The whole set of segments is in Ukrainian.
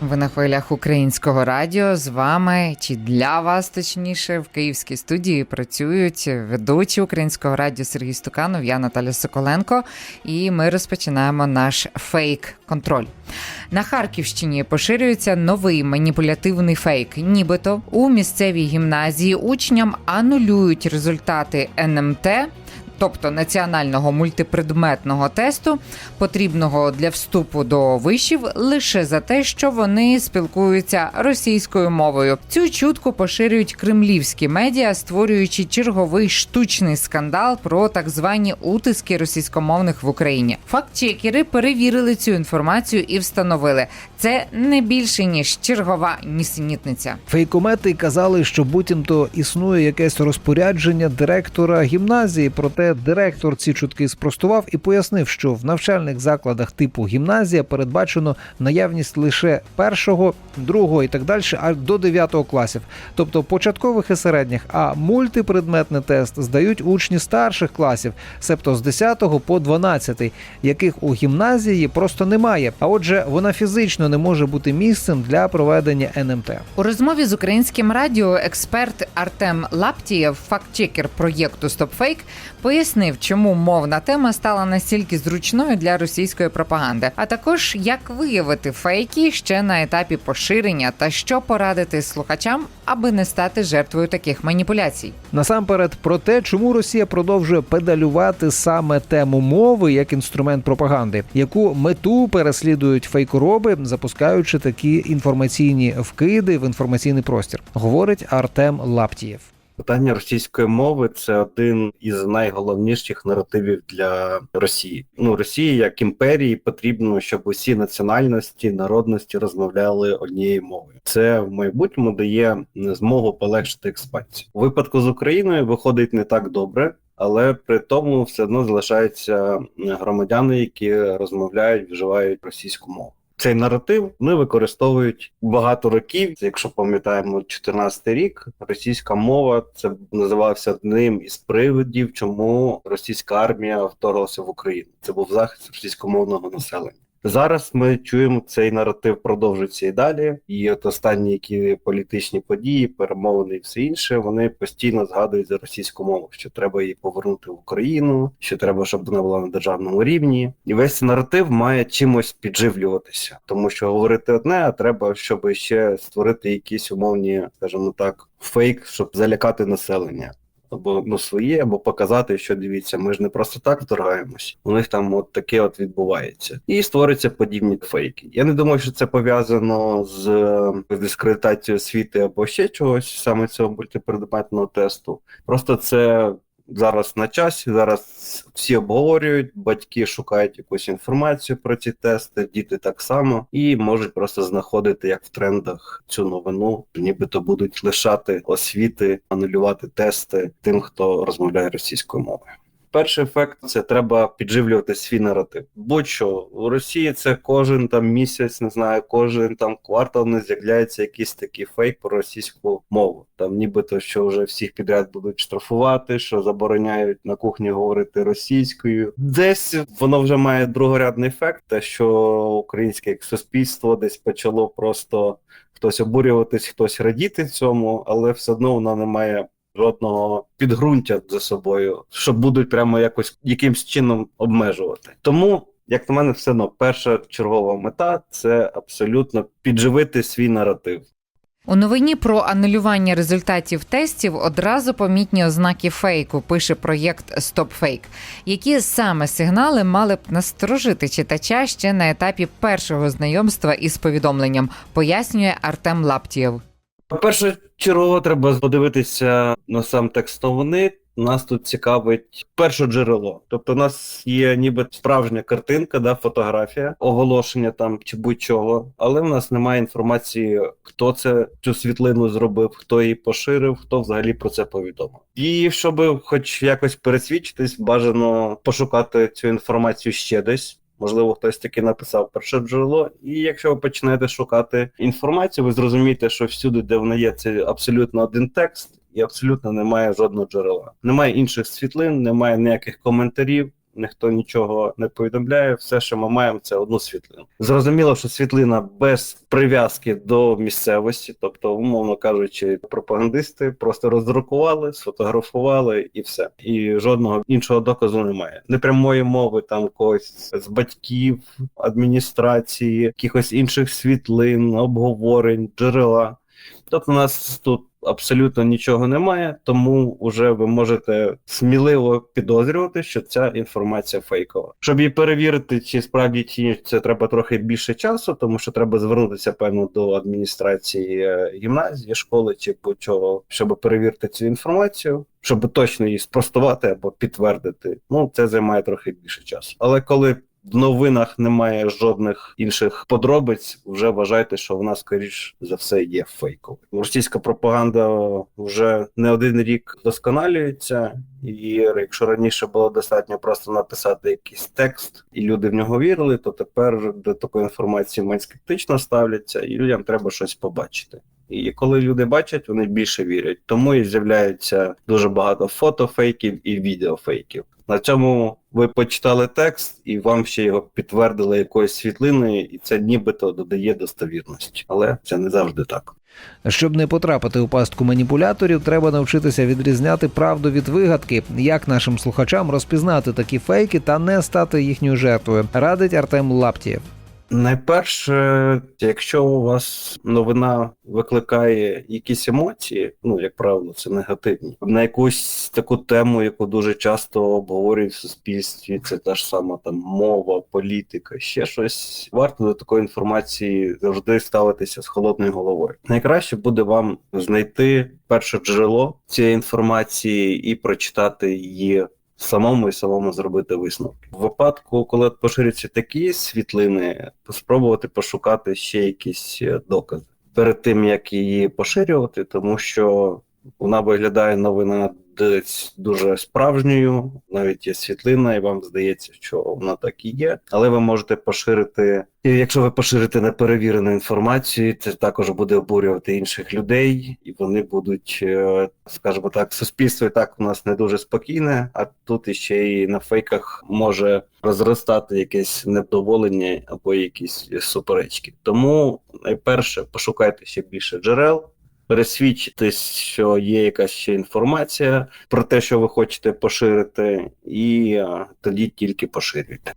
Ви на хвилях українського радіо з вами чи для вас точніше в київській студії працюють ведучі українського радіо Сергій Стуканов, я Наталя Соколенко, і ми розпочинаємо наш фейк-контроль. На Харківщині поширюється новий маніпулятивний фейк. Нібито у місцевій гімназії учням анулюють результати НМТ тобто національного мультипредметного тесту, потрібного для вступу до вишів, лише за те, що вони спілкуються російською мовою. Цю чутку поширюють кремлівські медіа, створюючи черговий штучний скандал про так звані утиски російськомовних в Україні. Факт-чекери перевірили цю інформацію і встановили, це не більше ніж чергова нісенітниця. Фейкомети казали, що буцімто існує якесь розпорядження директора гімназії. Проте директор ці чутки спростував і пояснив, що в навчальних закладах типу гімназія передбачено наявність лише першого, другого і так далі, аж до 9 класів, тобто початкових і середніх. А мультипредметний тест здають учні старших класів, себто з 10 по 12, яких у гімназії просто немає. А отже, вона фізично не може бути місцем для проведення НМТ. У розмові з українським радіо експерт Артем Лаптієв, фактчекер проєкту StopFake, пояснив, чому мовна тема стала настільки зручною для російської пропаганди, а також як виявити фейки ще на етапі поширення та що порадити слухачам, аби не стати жертвою таких маніпуляцій. Насамперед про те, чому Росія продовжує педалювати саме тему мови як інструмент пропаганди, яку мету переслідують фейкороби, запускаючи такі інформаційні вкиди в інформаційний простір, говорить Артем Лаптієв. Питання російської мови це один із найголовніших наративів для Росії. Ну Росії як імперії потрібно, щоб усі національності, народності розмовляли однією мовою. Це в майбутньому дає змогу полегшити експансію. У випадку з Україною виходить не так добре. Але при тому все одно залишаються громадяни, які розмовляють, вживають російську мову. Цей наратив вони використовують багато років. Якщо пам'ятаємо 14 рік, російська мова це називався одним із приводів, чому російська армія вторглася в Україну. Це був захист російськомовного населення. Зараз ми чуємо цей наратив продовжується і далі. І от останні які політичні події, перемовини і все інше, вони постійно згадують за російську мову, що треба її повернути в Україну, що треба, щоб вона була на державному рівні. І весь цей наратив має чимось підживлюватися, тому що говорити одне, а треба, щоб ще створити якісь умовні, скажімо так, фейк, щоб залякати населення або ну своє, або показати, що дивіться, ми ж не просто так вторгаємось. У них там от таке от відбувається, і створюються подібні фейки. Я не думаю, що це пов'язано з е, дискредитацією освіти або ще чогось, саме цього мультипредметного тесту. Просто це. Зараз на часі, зараз всі обговорюють, батьки шукають якусь інформацію про ці тести, діти так само, і можуть просто знаходити як в трендах цю новину, нібито будуть лишати освіти, анулювати тести тим, хто розмовляє російською мовою. Перший ефект це треба підживлювати свій наратив. Будь-що у Росії це кожен там місяць, не знаю, кожен там квартал не з'являється якийсь такий фейк про російську мову. Там нібито що вже всіх підряд будуть штрафувати, що забороняють на кухні говорити російською. Десь воно вже має другорядний ефект, те, що українське суспільство десь почало просто хтось обурюватись, хтось радіти цьому, але все одно воно не має жодного підґрунтя за собою, що будуть прямо якось якимсь чином обмежувати. Тому, як на мене, все одно перша чергова мета це абсолютно підживити свій наратив. У новині про анулювання результатів тестів одразу помітні ознаки фейку, пише проєкт StopFake. Які саме сигнали мали б насторожити читача ще на етапі першого знайомства із повідомленням, пояснює Артем Лаптієв. По-перше, чергово треба подивитися на сам текстовник. Нас тут цікавить перше джерело. Тобто, у нас є ніби справжня картинка, да, фотографія, оголошення там чи будь-чого, але в нас немає інформації, хто це цю світлину зробив, хто її поширив, хто взагалі про це повідомив. І щоб, хоч якось пересвідчитись, бажано пошукати цю інформацію ще десь. Можливо, хтось таки написав перше джерело, і якщо ви почнете шукати інформацію, ви зрозумієте, що всюди, де вона є, це абсолютно один текст, і абсолютно немає жодного джерела. Немає інших світлин, немає ніяких коментарів. Ніхто нічого не повідомляє. Все, що ми маємо, це одну світлину. Зрозуміло, що світлина без прив'язки до місцевості, тобто, умовно кажучи, пропагандисти просто роздрукували, сфотографували і все. І жодного іншого доказу немає. Непрямої мови там когось з батьків, адміністрації, якихось інших світлин, обговорень, джерела. Тобто, у нас тут абсолютно нічого немає, тому вже ви можете сміливо підозрювати, що ця інформація фейкова. Щоб її перевірити, чи справді чи це треба трохи більше часу, тому що треба звернутися певно до адміністрації е, гімназії, школи чи будь-чого, щоб перевірити цю інформацію. Щоб точно її спростувати або підтвердити, ну це займає трохи більше часу. Але коли в новинах немає жодних інших подробиць. Вже вважайте, що вона скоріш за все є фейковою. Російська пропаганда вже не один рік досконалюється, і якщо раніше було достатньо просто написати якийсь текст, і люди в нього вірили, то тепер до такої інформації менш скептично ставляться, і людям треба щось побачити. І коли люди бачать, вони більше вірять. Тому і з'являється дуже багато фотофейків і відеофейків. На цьому ви почитали текст, і вам ще його підтвердили якоюсь світлиною, і це нібито додає достовірності. Але це не завжди так. Щоб не потрапити у пастку маніпуляторів, треба навчитися відрізняти правду від вигадки, як нашим слухачам розпізнати такі фейки та не стати їхньою жертвою, радить Артем Лаптієв. Найперше, якщо у вас новина викликає якісь емоції, ну як правило, це негативні, на якусь таку тему, яку дуже часто обговорюють в суспільстві, це та ж сама там мова, політика, ще щось. Варто до такої інформації завжди ставитися з холодною головою. Найкраще буде вам знайти перше джерело цієї інформації і прочитати її самому і самому зробити висновки. В випадку, коли поширюються такі світлини, спробувати пошукати ще якісь е, докази перед тим, як її поширювати, тому що вона виглядає новина дуже справжньою, навіть є світлина, і вам здається, що вона так і є. Але ви можете поширити, і якщо ви поширите неперевірену інформацію, це також буде обурювати інших людей, і вони будуть, е, скажімо так, суспільство і так у нас не дуже спокійне, а тут іще і на фейках може розростати якесь невдоволення або якісь суперечки. Тому найперше пошукайте ще більше джерел пересвідчитись, що є якась ще інформація про те, що ви хочете поширити, і тоді тільки поширюйте.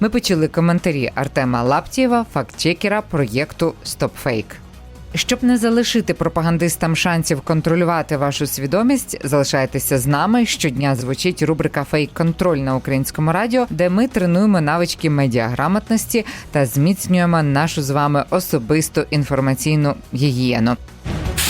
Ми почули коментарі Артема Лаптєва, фактчекера проєкту StopFake. Щоб не залишити пропагандистам шансів контролювати вашу свідомість, залишайтеся з нами. Щодня звучить рубрика Фейк-контроль на українському радіо, де ми тренуємо навички медіаграмотності та зміцнюємо нашу з вами особисту інформаційну гігієну.